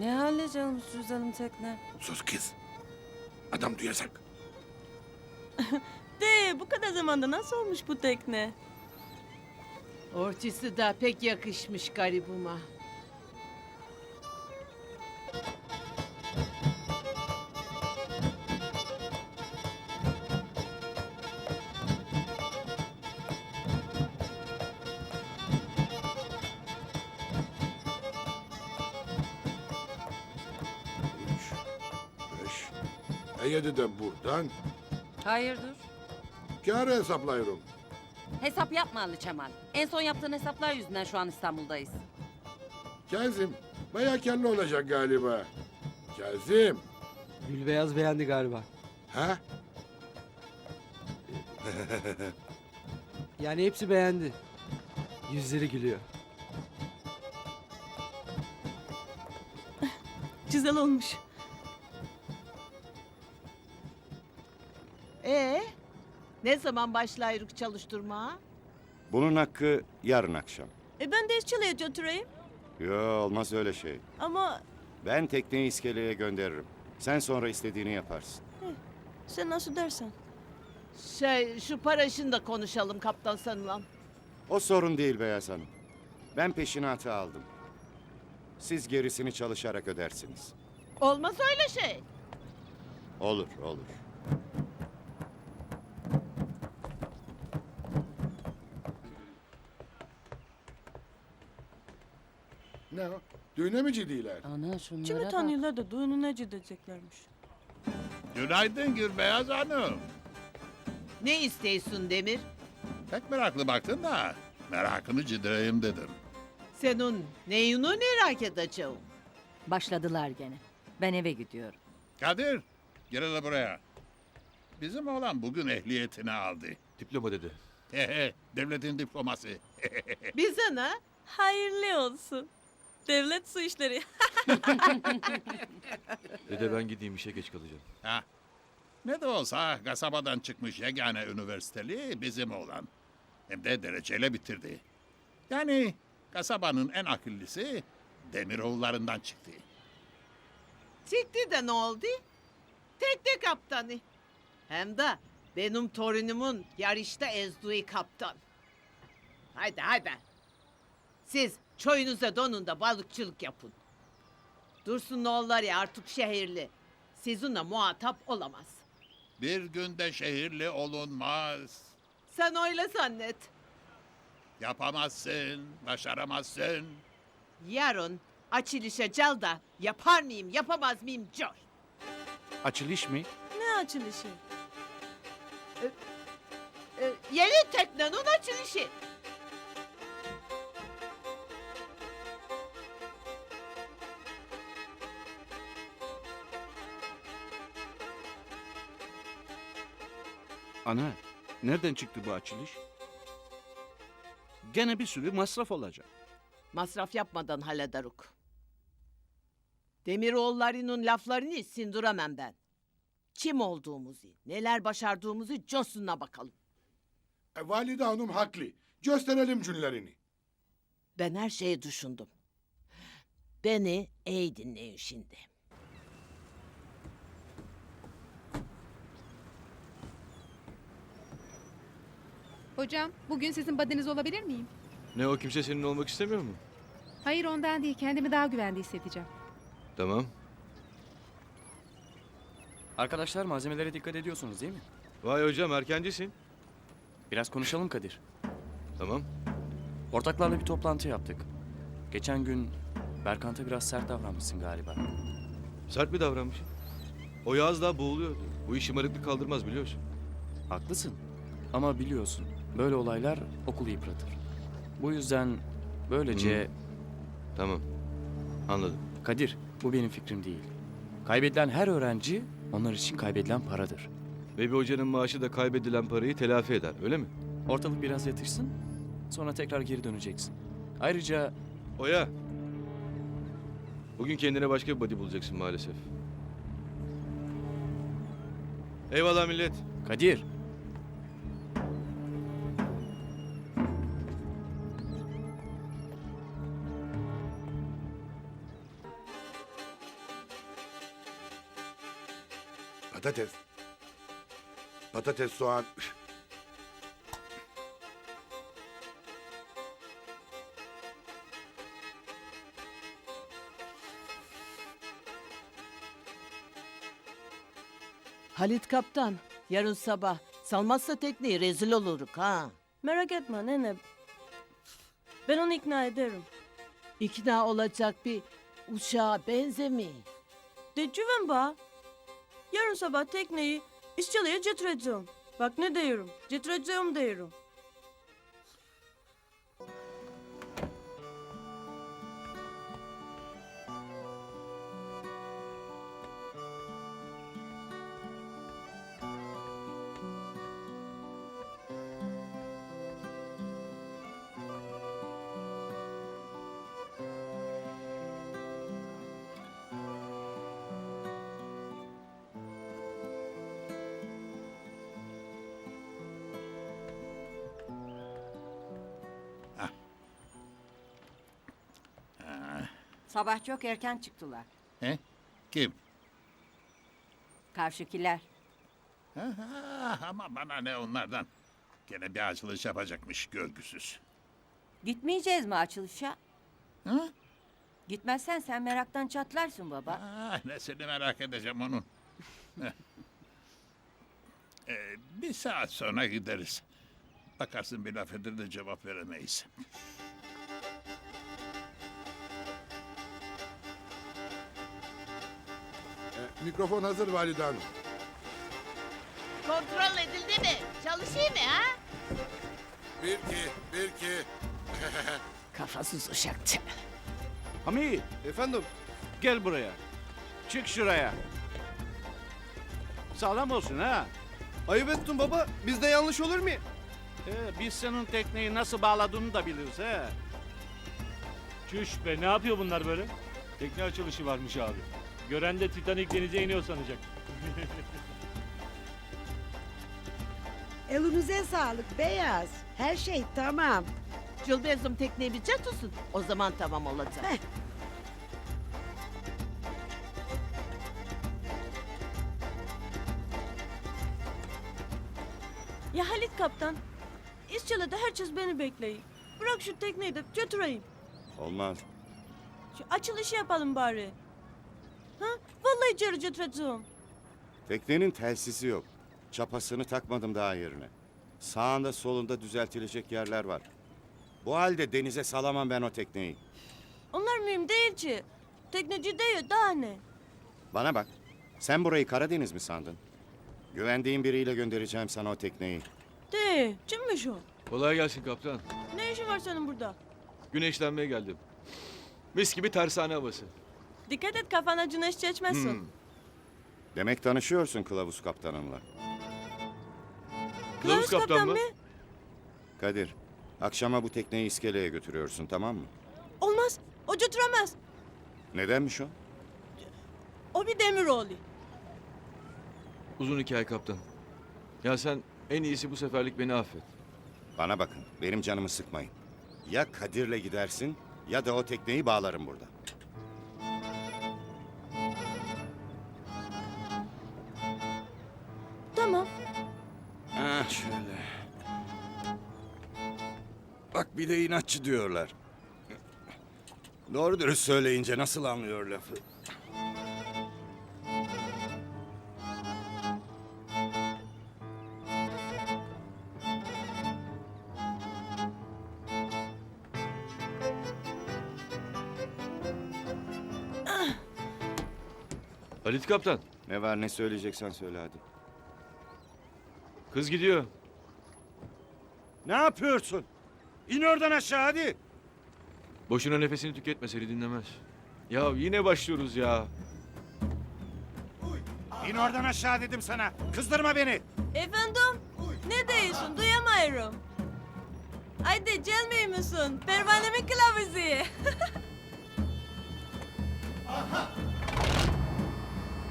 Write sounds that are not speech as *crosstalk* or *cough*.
Ne hale canım Suzan'ın tekne? Sus kız. Adam duyacak. *laughs* De bu kadar zamanda nasıl olmuş bu tekne? Ortası da pek yakışmış garibuma. Yedi de buradan. Hayır dur. Kârı hesaplıyorum. Hesap yapma Ali Çemal. En son yaptığın hesaplar yüzünden şu an İstanbul'dayız. Kazım, bayağı kelli olacak galiba. Kazım, Gülbeyaz beğendi galiba. ha? *laughs* Yani hepsi beğendi. Yüzleri gülüyor. Güzel olmuş. Ne zaman başlayırık çalıştırmaya? Bunun hakkı yarın akşam. E ben de işçiliğe götüreyim. Yo olmaz öyle şey. Ama Ben tekneyi iskeleye gönderirim. Sen sonra istediğini yaparsın. sen nasıl dersen. Şey, şu para işini de konuşalım kaptan sanılan. O sorun değil Beyaz Hanım. Ben peşinatı aldım. Siz gerisini çalışarak ödersiniz. Olmaz öyle şey. Olur, olur. Ne o? Düğüne mi ciddiler? Ana şunlara Kimi bak. tanıyorlar da düğününe gideceklermiş. Günaydın Gürbeyaz Hanım. Ne istiyorsun Demir? Pek meraklı baktın da merakını cidireyim dedim. Senin neyini merak edeceğim. Başladılar gene. Ben eve gidiyorum. Kadir gel hele buraya. Bizim oğlan bugün ehliyetini aldı. Diploma dedi. Devletin diploması. *laughs* Bize ne? Hayırlı olsun. Devlet su işleri. *laughs* Dede ben gideyim işe geç kalacağım. ha. Ne de olsa kasabadan çıkmış yegane üniversiteli bizim oğlan. Hem de dereceyle bitirdi. Yani kasabanın en akıllısı Demiroğullarından çıktı. Çıktı da ne oldu? Tekne kaptanı. Hem de benim torunumun yarışta ezduğu kaptan. Haydi haydi. Siz çoyunuza donunda balıkçılık yapın. Dursun oğulları ya artık şehirli. Sizinle muhatap olamaz. Bir günde şehirli olunmaz. Sen öyle zannet. Yapamazsın, başaramazsın. Yarın açılışa cal da yapar mıyım yapamaz mıyım gör. Açılış mı? ne açılışı? Ee, yeni teknenin açılışı. Ana, nereden çıktı bu açılış? Gene bir sürü masraf olacak. Masraf yapmadan hallederuk. Demiroğullarının laflarını sindiremem ben. Kim olduğumuzu, neler başardığımızı cosunla bakalım. E, valide hanım haklı. Gösterelim cünlerini. Ben her şeyi düşündüm. Beni iyi dinleyin şimdi. Hocam, bugün sizin badeniz olabilir miyim? Ne o kimse senin olmak istemiyor mu? Hayır ondan değil, kendimi daha güvende hissedeceğim. Tamam. Arkadaşlar malzemelere dikkat ediyorsunuz değil mi? Vay hocam erkencisin. Biraz konuşalım Kadir. Tamam. Ortaklarla bir toplantı yaptık. Geçen gün Berkant'a biraz sert davranmışsın galiba. Sert mi davranmış? O yaz daha boğuluyordu. Bu iş şımarıklık kaldırmaz biliyorsun. Haklısın. Ama biliyorsun böyle olaylar okulu yıpratır. Bu yüzden böylece... Tamam. Anladım. Kadir bu benim fikrim değil. Kaybedilen her öğrenci onlar için kaybedilen paradır. Ve bir hocanın maaşı da kaybedilen parayı telafi eder öyle mi? Ortalık biraz yatışsın sonra tekrar geri döneceksin. Ayrıca Oya. Bugün kendine başka bir body bulacaksın maalesef. Eyvallah millet. Kadir Patates. Patates, soğan. Halit kaptan yarın sabah salmazsa tekneyi rezil oluruk ha. Merak etme nene. Ben onu ikna ederim. İkna olacak bir uşağa benzemiyor. Decüven ba. Yarın sabah tekneyi İsçalı'ya getireceğim. Bak ne diyorum. Getireceğim diyorum. Sabah çok erken çıktılar. He? Kim? Karşıkiler. Aha, ama bana ne onlardan. Gene bir açılış yapacakmış görgüsüz. Gitmeyeceğiz mi açılışa? Hı? Gitmezsen sen meraktan çatlarsın baba. Ah, nesini merak edeceğim onun. Ee, bir saat sonra gideriz. Bakarsın bir laf edir de cevap veremeyiz. Mikrofon hazır Valide Hanım. Kontrol edildi mi? Çalışayım mı ha? Bir iki, bir iki. Kafasız uşaktı. Hamit Efendim? gel buraya. Çık şuraya. Sağlam olsun ha. Ayıp ettin baba. Bizde yanlış olur mu? He, biz senin tekneyi nasıl bağladığını da biliriz he. Çüş be ne yapıyor bunlar böyle? Tekne açılışı varmış abi. Gören de Titanic denize iniyor sanacak. Elinize sağlık beyaz. Her şey tamam. Cılbezim tekneyi bir tutsun. O zaman tamam olacak. Ya Halit kaptan. İsçalı'da herkes beni bekleyin. Bırak şu tekneyi de götüreyim. Olmaz. Şu açılışı yapalım bari. Ha? Vallahi içeri götüreceğim. Teknenin telsizi yok. Çapasını takmadım daha yerine. Sağında solunda düzeltilecek yerler var. Bu halde denize salamam ben o tekneyi. Onlar mühim değil ki. Tekneci değil daha ne? Bana bak. Sen burayı Karadeniz mi sandın? Güvendiğim biriyle göndereceğim sana o tekneyi. De, kimmiş o? Kolay gelsin kaptan. Ne işin var senin burada? Güneşlenmeye geldim. Mis gibi tersane havası. Dikkat et kafana güneş geçmesin. Hmm. Demek tanışıyorsun kılavuz kaptanınla. Kılavuz kaptan mı? Kadir, akşama bu tekneyi iskeleye götürüyorsun tamam mı? Olmaz. O götüremez. Nedenmiş o? O bir demir oğlu. Uzun hikaye kaptan. Ya sen en iyisi bu seferlik beni affet. Bana bakın, benim canımı sıkmayın. Ya Kadir'le gidersin ya da o tekneyi bağlarım burada. Tamam. Ha şöyle. Bak bir de inatçı diyorlar. Doğru dürüst söyleyince nasıl anlıyor lafı? Halit kaptan. Ne var ne söyleyeceksen söyle hadi. Kız gidiyor. Ne yapıyorsun? İn oradan aşağı hadi. Boşuna nefesini tüketme seni dinlemez. Ya yine başlıyoruz ya. İn oradan aşağı dedim sana. Kızdırma beni. Efendim? Ne diyorsun? Duyamıyorum. Haydi gelmiyor musun? Pervanemin kılavuzu. *laughs*